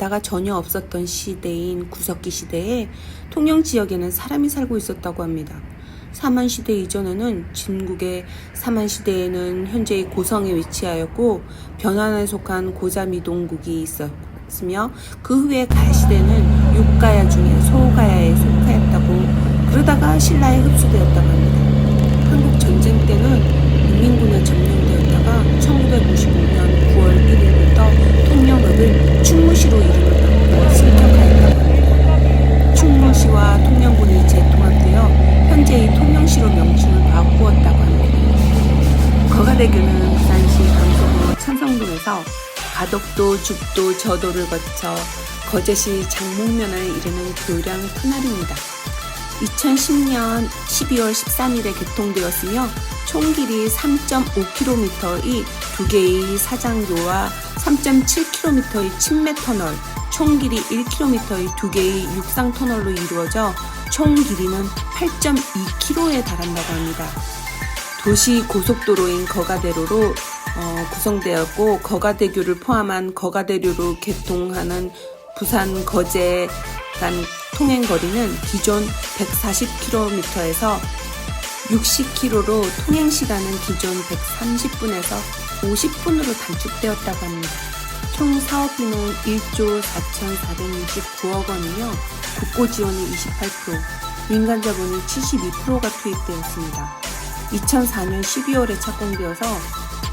바다가 전혀 없었던 시대인 구석기 시대에 통영 지역에는 사람이 살고 있었다고 합니다. 사만 시대 이전에는 진국의 사만 시대에는 현재의 고성에 위치하였고 변환에 속한 고자미동국이 있었으며 그 후에 가야 시대는 육가야 중에 소가야에 속하였다고 그러다가 신라에 흡수되었다고 합니다. 한국 전쟁 때는 인민군에 점령되었다가 1955년 9월 1일부터 통영읍을 충무시로 이름을 합니다. 충무시와 통영군이 재통합되어 현재의 통영시로 명칭을 바꾸었다고 합니다. 거가대교는 부산시 강서구 천성동에서 가덕도, 죽도, 저도를 거쳐 거제시 장목면을 이르는 교량 터널입니다. 2010년 12월 13일에 개통되었으며 총 길이 3.5km의 두 개의 사장교와 3.7km의 침매 터널, 총 길이 1km의 두 개의 육상 터널로 이루어져 총 길이는 8.2km에 달한다고 합니다. 도시 고속도로인 거가대로로 어, 구성되었고 거가대교를 포함한 거가대교로 개통하는 부산 거제 간 통행 거리는 기존 140km에서 60km로 통행 시간은 기존 130분에서 50분으로 단축되었다고 합니다. 총 사업비는 1조 4,469억 원이며 국고 지원이 28%, 민간 자본이 72%가 투입되었습니다. 2004년 12월에 착공되어서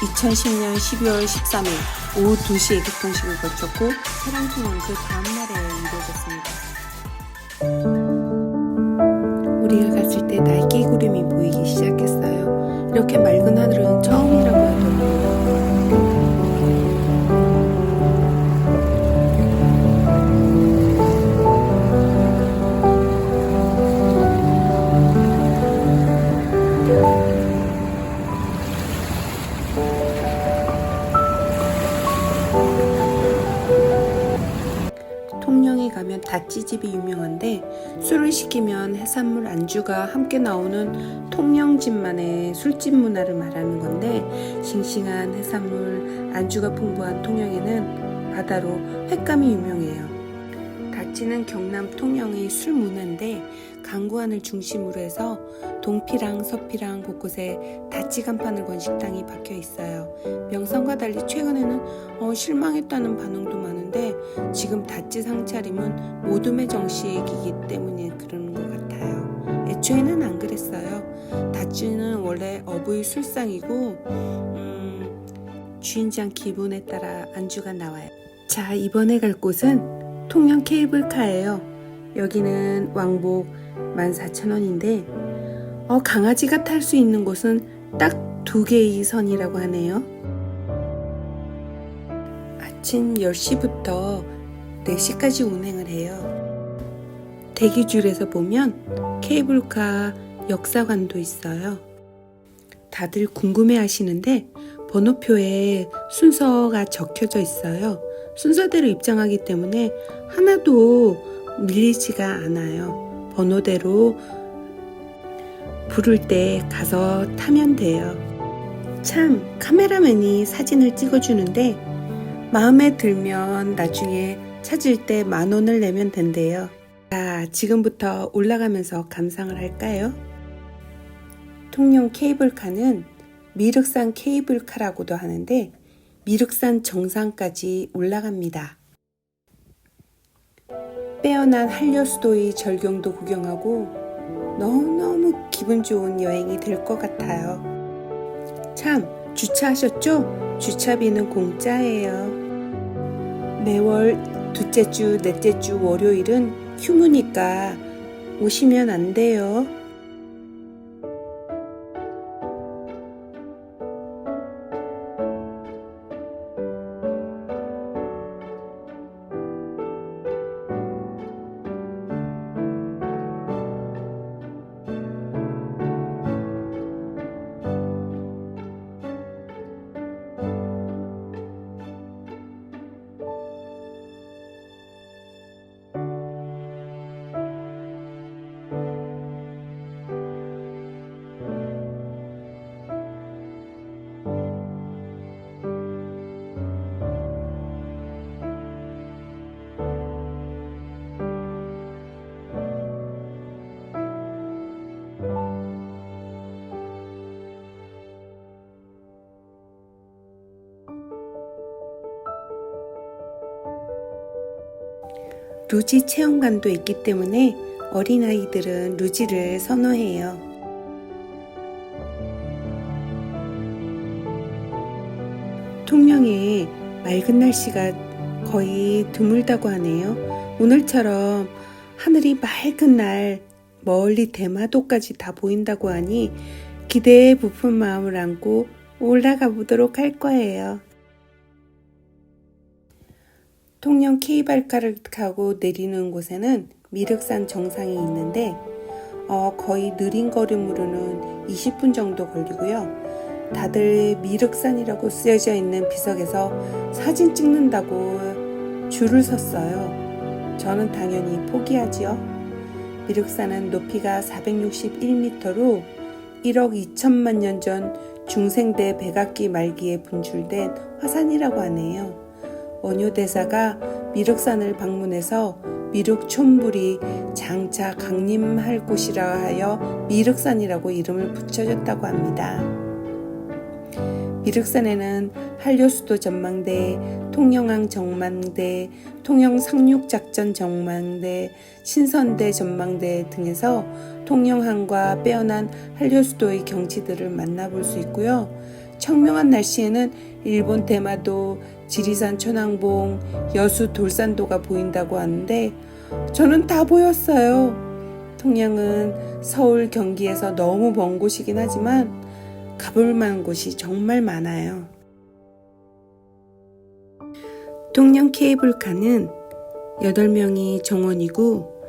2010년 12월 13일 오후 2시에 개통식을 거쳤고 차량 통은 그 다음날에 우리가 갔을 때 날개 구름이 보이기 시작했어요. 이렇게 맑은 하늘은 처음 다찌집이 유명한데 술을 시키면 해산물 안주가 함께 나오는 통영집만의 술집 문화를 말하는 건데 싱싱한 해산물 안주가 풍부한 통영에는 바다로 횟감이 유명해요. 다찌는 경남 통영의 술 문화인데 강구안을 중심으로 해서 동피랑 서피랑 곳곳에 다찌 간판을 건 식당이 박혀 있어요. 명성과 달리 최근에는 어, 실망했다는 반응도 많은데 지금 다찌 상차림은 모둠의 정식이기 때문에 그러는 것 같아요. 애초에는 안 그랬어요. 다찌는 원래 어부의 술상이고 음, 주인장 기분에 따라 안주가 나와요. 자 이번에 갈 곳은 통영 케이블카예요. 여기는 왕복 14,000원인데 어, 강아지가 탈 수 있는 곳은 딱 두 개의 선이라고 하네요. 아침 10시부터 4시까지 운행을 해요. 대기줄에서 보면 케이블카 역사관도 있어요. 다들 궁금해 하시는데 번호표에 순서가 적혀져 있어요. 순서대로 입장하기 때문에 하나도 밀리지가 않아요. 번호대로 부를 때 가서 타면 돼요. 참, 카메라맨이 사진을 찍어주는데 마음에 들면 나중에 찾을 때 만 원을 내면 된대요. 자, 지금부터 올라가면서 감상을 할까요? 통영 케이블카는 미륵산 케이블카라고도 하는데 미륵산 정상까지 올라갑니다. 빼어난 한려수도의 절경도 구경하고 너무너무 기분 좋은 여행이 될 것 같아요. 참, 주차하셨죠? 주차비는 공짜예요. 매월 둘째 주, 넷째 주 월요일은 휴무니까 오시면 안 돼요. 루지 체험관도 있기 때문에 어린아이들은 루지를 선호해요. 통영에 맑은 날씨가 거의 드물다고 하네요. 오늘처럼 하늘이 맑은 날 멀리 대마도까지 다 보인다고 하니 기대에 부푼 마음을 안고 올라가 보도록 할 거예요. 통영 케이발카를 타고 내리는 곳에는 미륵산 정상이 있는데 어, 거의 느린 걸음으로는 20분 정도 걸리고요. 다들 미륵산이라고 쓰여져 있는 비석에서 사진 찍는다고 줄을 섰어요. 저는 당연히 포기하지요. 미륵산은 높이가 461m로 1억 2천만 년 전 중생대 백악기 말기에 분출된 화산이라고 하네요. 원효대사가 미륵산을 방문해서 미륵 촌불이 장차 강림할 곳이라 하여 미륵산이라고 이름을 붙여줬다고 합니다. 미륵산에는 한려수도 전망대, 통영항 전망대, 통영 상륙작전 전망대, 신선대 전망대 등에서 통영항과 빼어난 한려수도의 경치들을 만나볼 수 있고요. 청명한 날씨에는 일본 대마도, 지리산 천왕봉, 여수 돌산도가 보인다고 하는데 저는 다 보였어요. 통영은 서울 경기에서 너무 먼 곳이긴 하지만 가볼 만한 곳이 정말 많아요. 통영 케이블카는 8명이 정원이고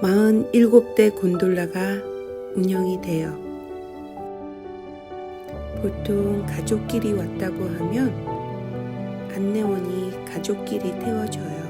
47대 곤돌라가 운영이 돼요. 보통 가족끼리 왔다고 하면 안내원이 가족끼리 태워줘요.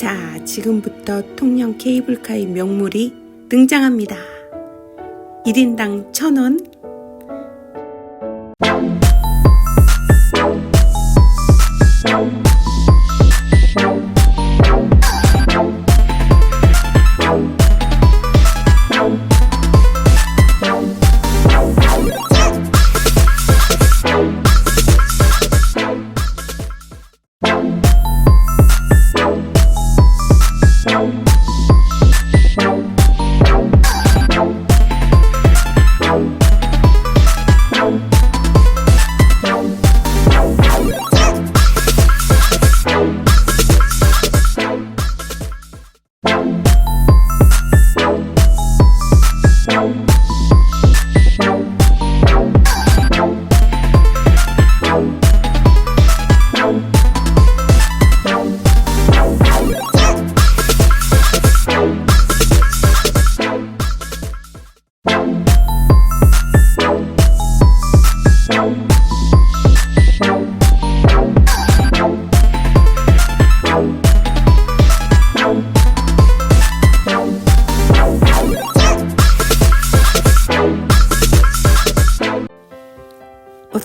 자, 지금부터 통영 케이블카의 명물이 등장합니다. 1인당 1,000원.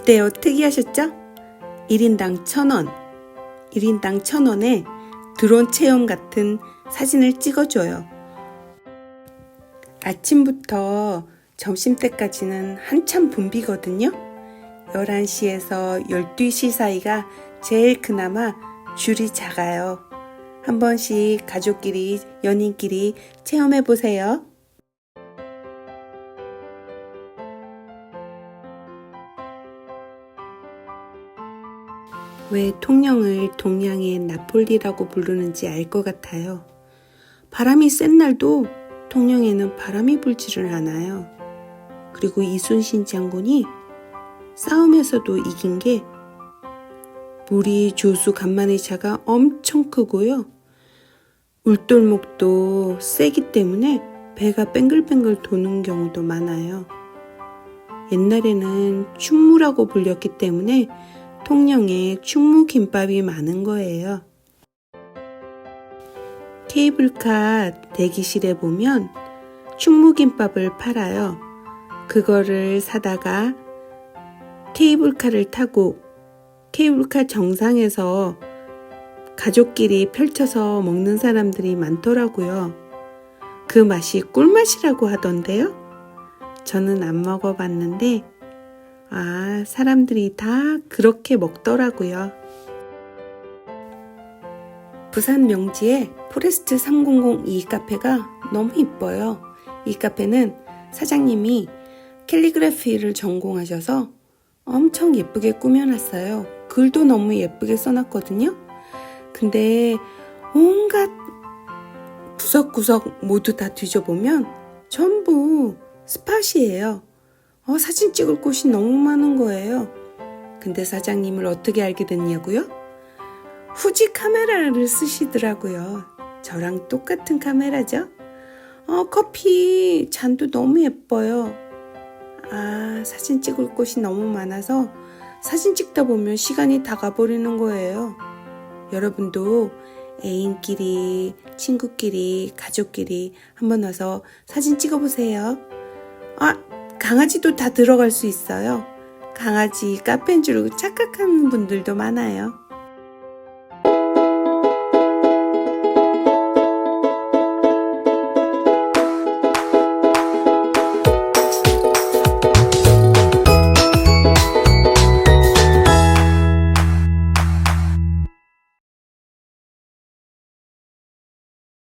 어때요? 특이하셨죠? 1인당 1,000원. 1인당 1,000원에 드론 체험 같은 사진을 찍어줘요. 아침부터 점심때까지는 한참 붐비거든요. 11시에서 12시 사이가 제일 그나마 줄이 작아요. 한 번씩 가족끼리, 연인끼리 체험해 보세요. 왜 통영을 동양의 나폴리라고 부르는지 알 것 같아요. 바람이 센 날도 통영에는 바람이 불지를 않아요. 그리고 이순신 장군이 싸움에서도 이긴 게 물이 조수 간만의 차가 엄청 크고요. 울돌목도 세기 때문에 배가 뱅글뱅글 도는 경우도 많아요. 옛날에는 충무라고 불렸기 때문에 통영에 충무김밥이 많은 거예요. 케이블카 대기실에 보면 충무김밥을 팔아요. 그거를 사다가 케이블카를 타고 케이블카 정상에서 가족끼리 펼쳐서 먹는 사람들이 많더라고요. 그 맛이 꿀맛이라고 하던데요. 저는 안 먹어봤는데, 아, 사람들이 다 그렇게 먹더라고요. 부산 명지에 포레스트 3002 카페가 너무 이뻐요. 이 카페는 사장님이 캘리그래피를 전공하셔서 엄청 예쁘게 꾸며놨어요. 글도 너무 예쁘게 써놨거든요. 근데 온갖 구석구석 모두 다 뒤져보면 전부 스팟이에요. 어, 사진 찍을 곳이 너무 많은 거예요. 근데 사장님을 어떻게 알게 됐냐고요? 후지 카메라를 쓰시더라고요. 저랑 똑같은 카메라죠? 어, 커피 잔도 너무 예뻐요. 아, 사진 찍을 곳이 너무 많아서 사진 찍다 보면 시간이 다 가버리는 거예요. 여러분도 애인끼리, 친구끼리, 가족끼리 한번 와서 사진 찍어보세요. 아, 강아지도 다 들어갈 수 있어요. 강아지 카페인 줄 착각하는 분들도 많아요.